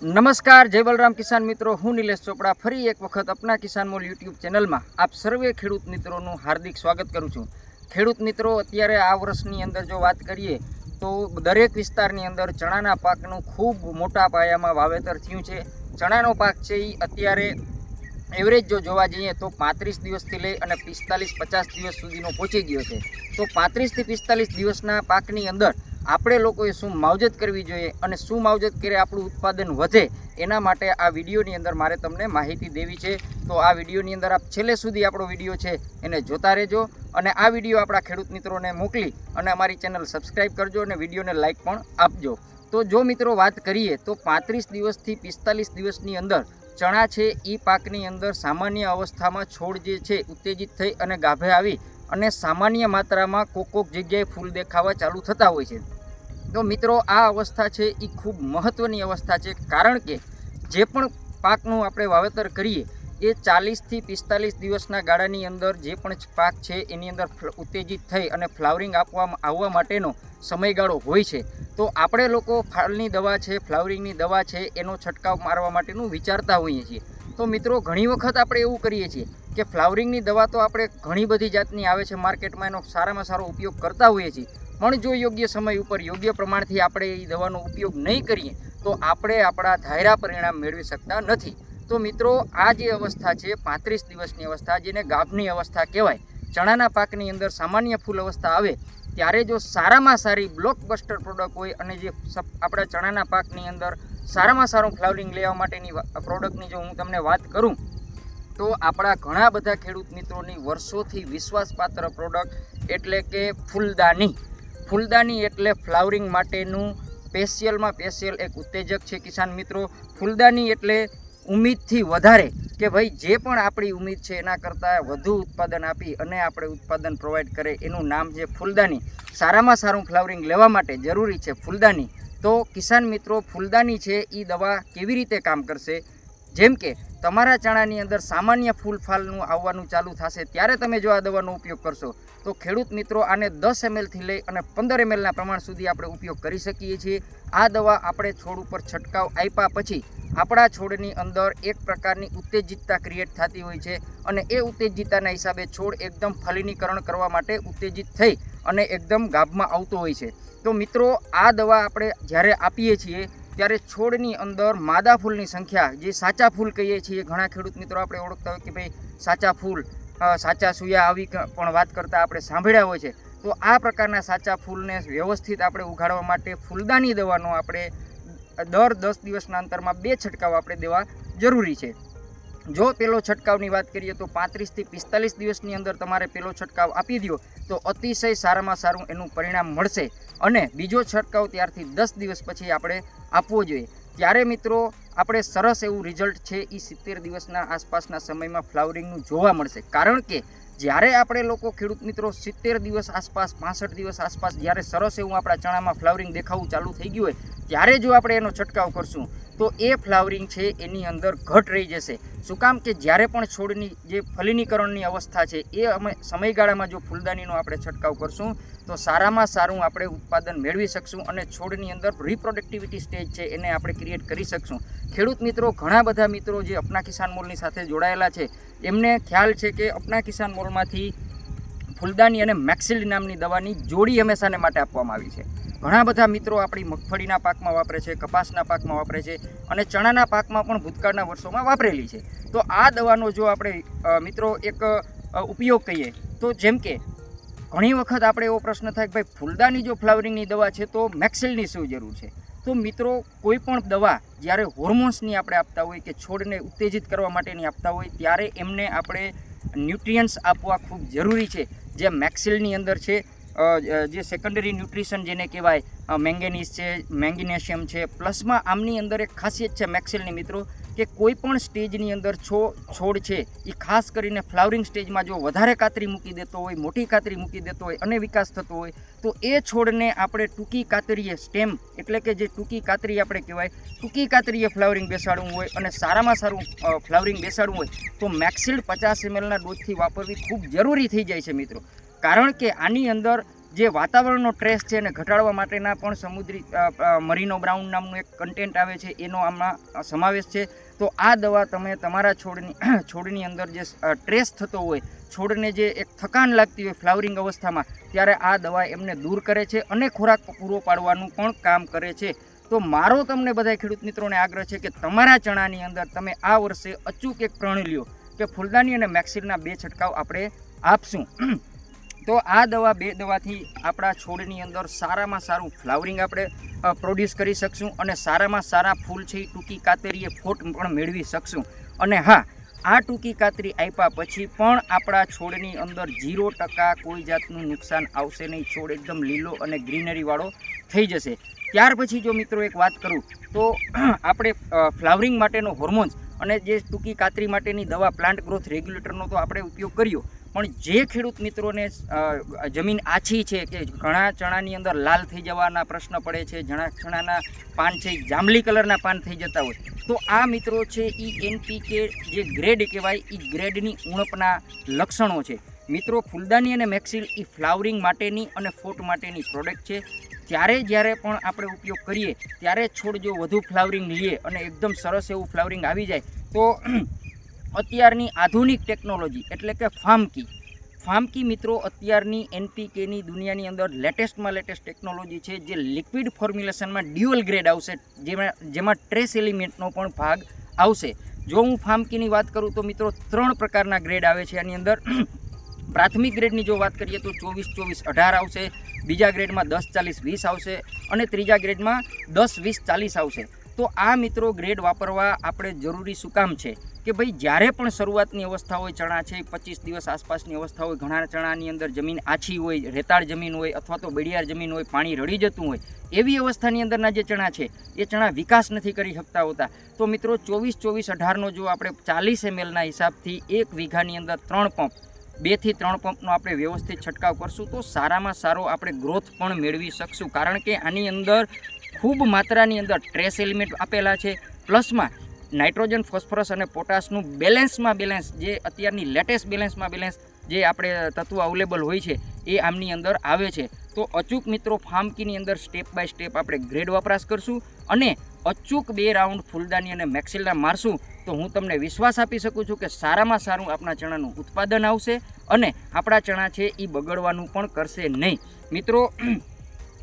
નમસ્કાર, જય બલરામ કિસાન મિત્રો. હું નિલેશ ચોપડા. ફરી એક વખત અપના કિસાન મોલ યુટ્યુબ ચેનલમાં આપ સર્વે ખેડૂત મિત્રોનું હાર્દિક સ્વાગત કરું છું. ખેડૂત મિત્રો, અત્યારે આ વર્ષની અંદર જો વાત કરીએ, તો દરેક વિસ્તારની અંદર ચણાના પાકનું ખૂબ મોટા પાયામાં વાવેતર થયું છે. ચણાનો પાક છે એ અત્યારે એવરેજ જો જોવા જઈએ, તો પાંત્રીસ દિવસથી લઈ અને પિસ્તાલીસ પચાસ દિવસ સુધીનો પહોંચી ગયો છે. તો પાંત્રીસથી પિસ્તાલીસ દિવસના પાકની અંદર આપણે લોકોએ શું માવજત કરવી જોઈએ અને શું માવજત કરે આપણું ઉત્પાદન વધે, એના માટે આ વિડીયોની અંદર મારે તમને માહિતી દેવી છે. તો આ વિડીયોની અંદર આપ છેલ્લે સુધી આપણો વીડિયો છે, એને જોતા રહેજો અને આ વીડિયો આપણા ખેડૂત મિત્રોને મોકલી અને અમારી ચેનલ સબસ્ક્રાઈબ કરજો અને વિડીયોને લાઇક પણ આપજો. તો જો મિત્રો વાત કરીએ, તો પાંત્રીસ દિવસથી પિસ્તાલીસ દિવસની અંદર ચણા છે એ પાકની અંદર સામાન્ય અવસ્થામાં છોડ જે છે, ઉત્તેજિત થઈ અને ગાભે આવી અને સામાન્ય માત્રામાં કોક કોક જગ્યાએ ફૂલ દેખાવા ચાલુ થતા હોય છે. તો મિત્રો, આ અવસ્થા છે એ ખૂબ મહત્ત્વની અવસ્થા છે. કારણ કે જે પણ પાકનું આપણે વાવેતર કરીએ, એ ચાલીસથી પિસ્તાલીસ દિવસના ગાળાની અંદર જે પણ પાક છે, એની અંદર ઉત્તેજિત થઈ અને ફ્લાવરિંગ આપવા આવવા માટેનો સમયગાળો હોય છે. તો આપણે લોકો ફાલની દવા છે, ફ્લાવરિંગની દવા છે, એનો છંટકાવ મારવા માટેનું વિચારતા હોઈએ છીએ. તો મિત્રો, ઘણી વખત આપણે એવું કરીએ છીએ કે ફ્લાવરિંગની દવા તો આપણે ઘણી બધી જાતની આવે છે, માર્કેટમાં એનો સારામાં સારો ઉપયોગ કરતા હોઈએ છીએ. પણ જો યોગ્ય સમય ઉપર યોગ્ય પ્રમાણથી આપણે એ દવાનો ઉપયોગ નહીં કરીએ, તો આપણે આપણા ધાયરા પરિણામ મેળવી શકતા નથી. તો મિત્રો, આ જે અવસ્થા છે, પાંત્રીસ દિવસની અવસ્થા, જેને ગાભની અવસ્થા કહેવાય, ચણાના પાકની અંદર સામાન્ય ફૂલ અવસ્થા આવે, ત્યારે જો સારામાં સારી બ્લોકબસ્ટર પ્રોડક્ટ હોય અને જે આપણા ચણાના પાકની અંદર સારામાં સારું ફ્લાવરિંગ લેવા માટેની પ્રોડક્ટની જો હું તમને વાત કરું, તો આપણા ઘણા બધા ખેડૂત મિત્રોની વર્ષોથી વિશ્વાસપાત્ર પ્રોડક્ટ એટલે કે ફૂલદાની. ફૂલદાની એટલે ફ્લાવરિંગ માટેનું સ્પેશિયલમાં સ્પેશિયલ એક ઉત્તેજક છે કિસાન મિત્રો. ફૂલદાની એટલે ઉમ્મીદથી વધારે કે ભાઈ જે પણ આપણી ઉમ્મીદ છે એના કરતાં વધુ ઉત્પાદન આપી અને આપણે ઉત્પાદન પ્રોવાઈડ કરે એનું નામ છે ફૂલદાની. સારામાં સારું ફ્લાવરિંગ લેવા માટે જરૂરી છે ફૂલદાની. તો કિસાન મિત્રો, ફૂલદાની છે એ દવા કેવી રીતે કામ કરશે? જેમ કે તમારા ચણાની અંદર સામાન્ય ફૂલ ફાલનું આવવાનું ચાલુ થશે, ત્યારે તમે જો આ દવાનો ઉપયોગ કરશો, તો ખેડૂત મિત્રો આને દસ એમએલથી લઈ અને પંદર એમએલના પ્રમાણ સુધી આપણે ઉપયોગ કરી શકીએ છીએ. આ દવા આપણે છોડ ઉપર છંટકાવ આપ્યા પછી આપણા છોડની અંદર એક પ્રકારની ઉત્તેજિતતા ક્રિએટ થતી હોય છે અને એ ઉત્તેજિતતાના હિસાબે છોડ એકદમ ફલિનીકરણ કરવા માટે ઉત્તેજિત થઈ અને એકદમ ગાભમાં આવતો હોય છે. તો મિત્રો, આ દવા આપણે જ્યારે આપીએ છીએ ત્યારે છોડની અંદર માદા ફૂલની સંખ્યા, જે સાચા ફૂલ કહીએ છીએ, ઘણા ખેડૂત મિત્રો આપણે ઓળખતા હોય કે ભાઈ સાચા ફૂલ સાચા સુયા આવી પણ વાત કરતાં આપણે સાંભળ્યા હોય છે. તો આ પ્રકારના સાચા ફૂલને વ્યવસ્થિત આપણે ઉગાડવા માટે ફૂલદાની દવાનો આપણે દર દસ દિવસના અંતરમાં બે છંટકાવ આપણે દેવા જરૂરી છે. જો પેલો છંટકાવની વાત કરીએ તો પાંત્રીસથી પિસ્તાલીસ દિવસની અંદર તમારે પેલો છંટકાવ આપી દો તો અતિશય સારામાં સારું એનું પરિણામ મળશે. અને બીજો છંટકાવ ત્યારથી દસ દિવસ પછી આપણે આપવો જોઈએ. ત્યારે મિત્રો, આપણે સરસ એવું રિઝલ્ટ છે એ સિત્તેર દિવસના આસપાસના સમયમાં ફ્લાવરિંગનું જોવા મળશે. કારણ કે જ્યારે આપણે લોકો ખેડૂત મિત્રો સિત્તેર દિવસ આસપાસ, પાસઠ દિવસ આસપાસ જ્યારે સરસ એવું આપણા ચણામાં ફ્લાવરિંગ દેખાવું ચાલુ થઈ ગયું હોય ત્યારે જો આપણે એનો છંટકાવ કરશું, તો એ ફ્લાવરિંગ છે એની અંદર ઘટ રહી જશે. શું કામ કે જ્યારે પણ છોડની જે ફલિનીકરણની અવસ્થા છે, એ અમે સમયગાળામાં જો ફૂલદાનીનો આપણે છંટકાવ કરશું, તો સારામાં સારું આપણે ઉત્પાદન મેળવી શકશું અને છોડની અંદર રિપ્રોડક્ટિવિટી સ્ટેજ છે એને આપણે ક્રિએટ કરી શકશું. ખેડૂત મિત્રો, ઘણા બધા મિત્રો જે અપના કિસાન મોલની સાથે જોડાયેલા છે, એમને ખ્યાલ છે કે અપના કિસાન મોલમાંથી ફૂલદાની અને મેક્સિલ નામની દવાની જોડી હંમેશાને માટે આપવામાં આવી છે. ઘણા બધા મિત્રો આપણી મગફળીના પાકમાં વાપરે છે, કપાસના પાકમાં વાપરે છે અને ચણાના પાકમાં પણ ભૂતકાળના વર્ષોમાં વાપરેલી છે. તો આ દવાનો જો આપણે મિત્રો એક ઉપયોગ કહીએ તો જેમ કે ઘણી વખત આપણે એવો પ્રશ્ન થાય કે ભાઈ ફૂલદાની જો ફ્લાવરિંગની દવા છે તો મેક્સિલની શું જરૂર છે? તો મિત્રો કોઈ પણ દવા જ્યારે હોર્મોન્સની આપણે આપતા હોય કે છોડને ઉત્તેજિત કરવા માટેની આપતા હોય ત્યારે એમને આપણે ન્યુટ્રિયન્ટ્સ આપવા ખૂબ જરૂરી છે. જે મેક્સિલની અંદર છે જે સેકન્ડરી ન્યુટ્રિશન જેને કહેવાય મેંગેનીઝ છે મેંગેનેશિયમ છે પ્લસમાં આમની અંદર એક ખાસિયત છે મેક્સિલની મિત્રો, કે કોઈ પણ સ્ટેજની અંદર છો, છોડ છે એ ખાસ કરીને ફ્લાવરિંગ સ્ટેજમાં જો વધારે કાતરી મૂકી દેતો હોય, મોટી કાતરી મૂકી દેતો હોય અને વિકાસ થતો હોય, તો એ છોડને આપણે ટૂંકી કાતરીએ સ્ટેમ એટલે કે જે ટૂંકી કાતરી આપણે કહેવાય, ટૂંકી કાતરીએ ફ્લાવરિંગ બેસાડવું હોય અને સારામાં સારું ફ્લાવરિંગ બેસાડવું હોય, તો મેક્સિલ્ડ પચાસ એમએલના ડોઝથી વાપરવી ખૂબ જરૂરી થઈ જાય છે મિત્રો. કારણ કે આની અંદર જે વાતાવરણનો ટ્રેસ છે એને ઘટાડવા માટેના પણ સમુદ્રી મરીનો બ્રાઉન નામનું એક કન્ટેન્ટ આવે છે, એનો આમાં સમાવેશ છે. તો આ દવા તમે તમારા છોડની છોડની અંદર જે ટ્રેસ થતો હોય, છોડને જે એક થકાન લાગતી હોય ફ્લાવરિંગ અવસ્થામાં, ત્યારે આ દવા એમને દૂર કરે છે અને ખોરાક પૂરો પાડવાનું પણ કામ કરે છે. તો મારો તમને બધા ખેડૂત મિત્રોને આગ્રહ છે કે તમારા ચણાની અંદર તમે આ વર્ષે અચૂક એક પ્રણ લ્યો કે ફૂલદાની અને મેક્સિલના બે છંટકાવ આપણે આપશું. તો આ દવા બે દવાથી આપણા છોડની અંદર સારામાં સારું ફ્લાવરિંગ આપણે પ્રોડ્યુસ કરી શકશું અને સારામાં સારા ફૂલ છે એ ટૂંકી કાતરીએ ફોટ પણ મેળવી શકશું. અને હા, આ ટૂંકી કાતરી આપ્યા પછી પણ આપણા છોડની અંદર ઝીરો ટકા કોઈ જાતનું નુકસાન આવશે નહીં. છોડ એકદમ લીલો અને ગ્રીનરીવાળો થઈ જશે. ત્યાર પછી જો મિત્રો એક વાત કરું, તો આપણે ફ્લાવરિંગ માટેનો હોર્મોન્સ અને જે ટૂંકી કાતરી માટેની દવા પ્લાન્ટ ગ્રોથ રેગ્યુલેટરનો તો આપણે ઉપયોગ કર્યો. પણ જે ખેડૂત મિત્રોને જમીન આછી છે કે ઘણા ચણાની અંદર લાલ થઈ જવાના પ્રશ્ન પડે છે ઘણા ચણાના પાન છે જાંબલી કલરના પાન થઈ જતા હોય, તો આ મિત્રો છે એ એનપીકે જે ગ્રેડ કહેવાય એ ગ્રેડની ઉણપના લક્ષણો છે. મિત્રો, ફૂલદાની અને મેક્સિલ એ ફ્લાવરિંગ માટેની અને ફોટ માટેની પ્રોડક્ટ છે. ત્યારે જ્યારે પણ આપણે ઉપયોગ કરીએ, ત્યારે છોડ જો વધુ ફ્લાવરિંગ લઈએ અને એકદમ સરસ એવું ફ્લાવરિંગ આવી જાય, તો અત્યારની આધુનિક ટેકનોલોજી એટલે કે ફામકી ફામકી મિત્રો, અત્યારની એનપીકેની દુનિયાની અંદર લેટેસ્ટમાં લેટેસ્ટ ટેકનોલોજી છે જે લિક્વિડ ફોર્મ્યુલેશનમાં ડ્યુઅલ ગ્રેડ આવશે, જેમાં જેમાં ટ્રેસ એલિમેન્ટનો પણ ભાગ આવશે. જો હું ફામકીની વાત કરું તો મિત્રો ત્રણ પ્રકારના ગ્રેડ આવે છે આની અંદર. પ્રાથમિક ગ્રેડની જો વાત કરીએ તો ચોવીસ ચોવીસ, અઢાર આવશે. બીજા ગ્રેડમાં દસ, ચાલીસ, વીસ આવશે અને ત્રીજા ગ્રેડમાં દસ, વીસ, ચાલીસ આવશે. તો આ મિત્રો ગ્રેડ વાપરવા આપણે જરૂરી શું કામ છે? કે ભાઈ જ્યારે પણ શરૂઆતની અવસ્થા હોય, ચણા છે, પચીસ દિવસ આસપાસની અવસ્થા હોય, ઘણા ચણાની અંદર જમીન આછી હોય, રેતાળ જમીન હોય અથવા તો બેડિયાર જમીન હોય, પાણી રડી જતું હોય, એવી અવસ્થાની અંદરના જે ચણા છે, એ ચણા વિકાસ નથી કરી શકતા હોતા. તો મિત્રો, ચોવીસ ચોવીસ અઢારનો જો આપણે ચાલીસ એમએલના હિસાબથી એક વીઘાની અંદર ત્રણ પંપ, બેથી ત્રણ પંપનો આપણે વ્યવસ્થિત છંટકાવ કરશું, તો સારામાં સારો આપણે ગ્રોથ પણ મેળવી શકશું. કારણ કે આની અંદર ખૂબ માત્રાની અંદર ટ્રેસ એલિમેન્ટ આપેલા છે, પ્લસમાં નાઇટ્રોજન, ફોસ્ફરસ અને પોટાશનું બેલેન્સમાં બેલેન્સ, જે અત્યારની લેટેસ્ટ બેલેન્સમાં બેલેન્સ, જે આપણે તત્વો અવેલેબલ હોય છે, એ આમની અંદર આવે છે. તો અચૂક મિત્રો ફાર્મકીની અંદર સ્ટેપ બાય સ્ટેપ આપણે ગ્રેડ વપરાશ કરશું અને અચૂક બે રાઉન્ડ ફૂલદાની અને મેક્સિલના મારશું. તો હું તમને વિશ્વાસ આપી શકું છું કે સારામાં સારું આપણા ચણાનું ઉત્પાદન આવશે અને આપણા ચણા છે એ બગડવાનું પણ કરશે નહીં. મિત્રો,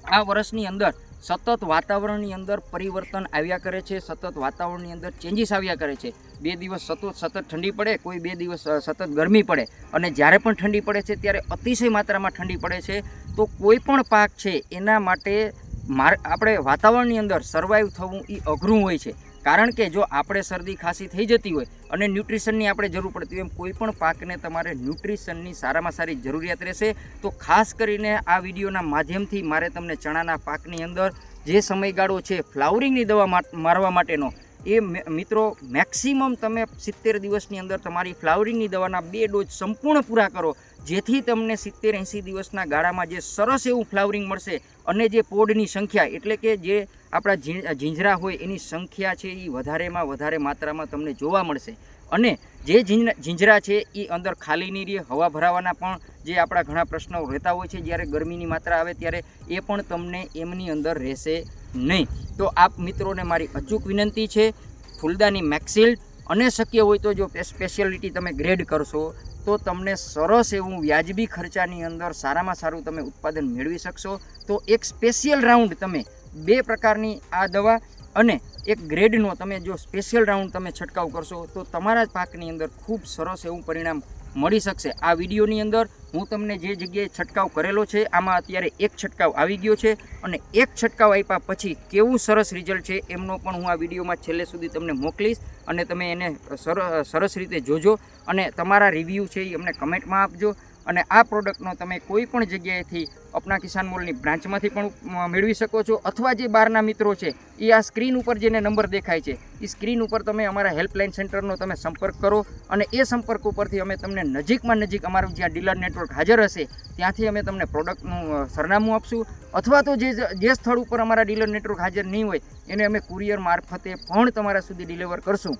આ વર્ષની અંદર સતત વાતાવરણની અંદર પરિવર્તન આવ્યા કરે છે, સતત વાતાવરણની અંદર ચેન્જીસ આવ્યા કરે છે. બે દિવસ સતત સતત ઠંડી પડે, કોઈ બે દિવસ સતત ગરમી પડે. અને જ્યારે પણ ઠંડી પડે છે, ત્યારે અતિશય માત્રામાં ઠંડી પડે છે. તો કોઈ પણ પાક છે, એના માટે માર, આપણે વાતાવરણની અંદર સર્વાઈવ થવું એ અઘરું હોય છે. કારણ કે જો આપણે શરદી ખાંસી થઈ જતી હોય અને ન્યુટ્રિશનની આપણે જરૂર પડતી હોય એમ કોઈ પણ પાકને તમારે ન્યુટ્રિશનની સારામાં સારી જરૂરિયાત રહેશે, તો ખાસ કરીને આ વિડીયોના માધ્યમથી મારે તમને ચણાના પાકની અંદર જે સમયગાળો છે ફ્લાવરિંગની દવા મારવા માટેનો, એ મિત્રો મેક્સિમમ તમે સિત્તેર દિવસની અંદર તમારી ફ્લાવરિંગની દવાના બે ડોઝ સંપૂર્ણ પૂરા કરો, જેથી તમને સિત્તેર એંસી દિવસના ગાળામાં જે સરસ એવું ફ્લાવરિંગ મળશે અને જે પોડની સંખ્યા એટલે કે જે આપણા ઝીંઝરા હોય એની સંખ્યા છે એ વધારેમાં વધારે માત્રામાં તમને જોવા મળશે. અને જે ઝીંઝ- ઝીંઝરા છે એ અંદર ખાલી નહીં રહે, હવા ભરાવાના પણ જે આપણા ઘણા પ્રશ્નો રહેતા હોય છે, જ્યારે ગરમીની માત્રા આવે ત્યારે એ પણ તમને એમની અંદર રહેશે નહીં. તો આપ મિત્રોને મારી અચૂક વિનંતી છે, ફૂલદાની મેક્સિલ્ડ અને શક્ય હોય તો જો સ્પેશિયાલિટી તમે ગ્રેડ કરશો, તો તમને સરસ એવું વ્યાજબી ખર્ચાની અંદર સારામાં સારું તમે ઉત્પાદન મેળવી શકશો. તો એક સ્પેશિયલ રાઉન્ડ તમે બે પ્રકારની આ દવા અને એક ગ્રેડનો તમે જો સ્પેશિયલ રાઉન્ડ તમે છંટકાવ કરશો તો તમારા જ પાકની અંદર ખૂબ સરસ એવું પરિણામ મળી શકશે. આ વિડીયોની અંદર હું તમને જે જગ્યાએ છંટકાવ કરેલો છે, આમાં અત્યારે એક છંટકાવ આવી ગયો છે અને એક છંટકાવ આપ્યા પછી કેવું સરસ રિઝલ્ટ છે એમનો પણ હું આ વિડીયોમાં છેલ્લે સુધી તમને મોકલીશ અને તમે એને સર- સરસ રીતે જોજો અને તમારા રિવ્યૂ છે એ અમને કમેન્ટમાં આપજો. અને આ પ્રોડક્ટનો તમે કોઈ પણ જગ્યાએથી અપના કિસાન મોલની બ્રાન્ચમાંથી પણ મેળવી શકો છો. અથવા જે બહારના મિત્રો છે એ આ સ્ક્રીન ઉપર જેને નંબર દેખાય છે એ સ્ક્રીન ઉપર તમે અમારા હેલ્પલાઇન સેન્ટરનો તમે સંપર્ક કરો અને એ સંપર્ક ઉપરથી અમે તમને નજીકમાં નજીક અમારું જ્યાં ડીલર નેટવર્ક હાજર હશે, ત્યાંથી અમે તમને પ્રોડક્ટનું સરનામું આપશું. અથવા તો જે જે સ્થળ ઉપર અમારા ડીલર નેટવર્ક હાજર નહીં હોય, એને અમે કુરિયર મારફતે પણ તમારા સુધી ડિલિવર કરશું.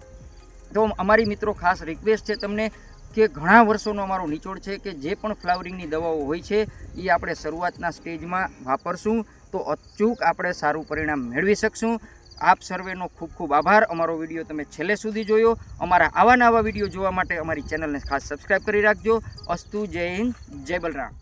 તો અમારી મિત્રો ખાસ રિક્વેસ્ટ છે તમને કે ઘણા વર્ષોનો અમારો નિચોડ છે કે જે પણ ફ્લાવરિંગની દવાઓ હોય છે, એ આપણે શરૂઆતના સ્ટેજમાં વાપરશું. તો અચૂક આપણે સારું પરિણામ મેળવી શકશું. આપ સર્વેનો ખૂબ ખૂબ આભાર. અમારો વીડિયો તમે છેલ્લે સુધી જોયો. અમારા આવા નવા વીડિયો જોવા માટે અમારી ચેનલને ખાસ સબસ્ક્રાઈબ કરી રાખજો. અસ્તુ, જય હિન્દ, જય બલરામ.